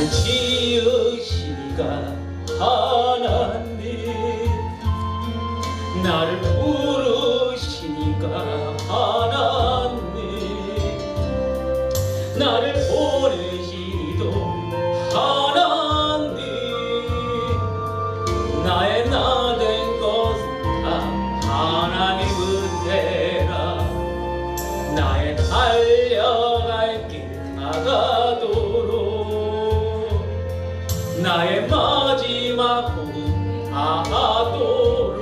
날 지으시니가 하나님. 나를 부르시니가 하나님. 나를 보내시도 하나님 나의 마지막 복음 아도록.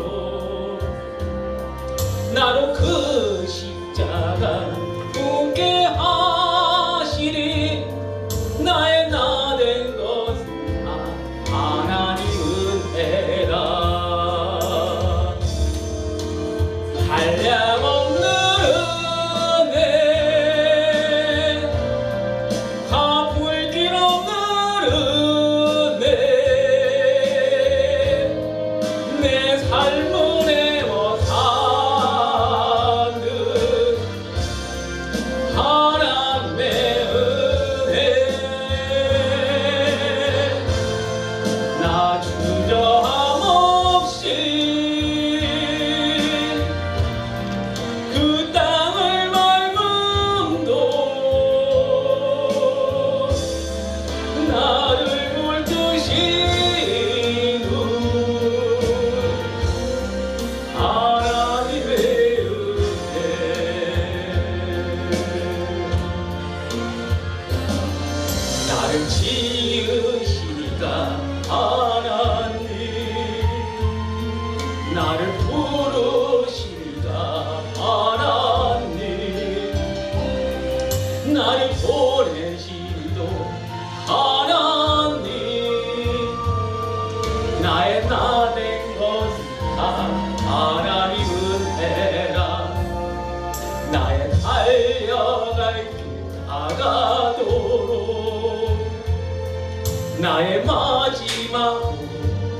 나로 그 내 삶을 나를 보내시도 하나님 나의 나된 것은 다 하나님 은혜라. 나의 달려갈 길 다가도록 나의 마지막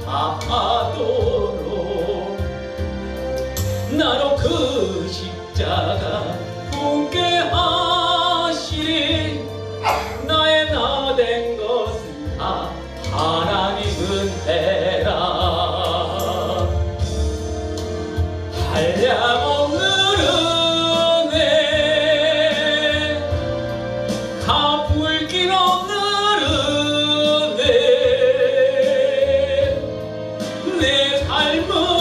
다하도록 나로 그 십자가 굳게 하 시리 나의 나 된 것은 다 하나님 은혜라. 한량없는 은혜 갚을 길 없는 은혜. 내 삶을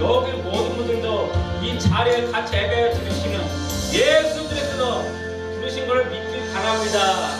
여기 모든 분들도 이 자리에 같이 예배 드리시면 예수 그리스도 부르신 걸 믿기 바랍니다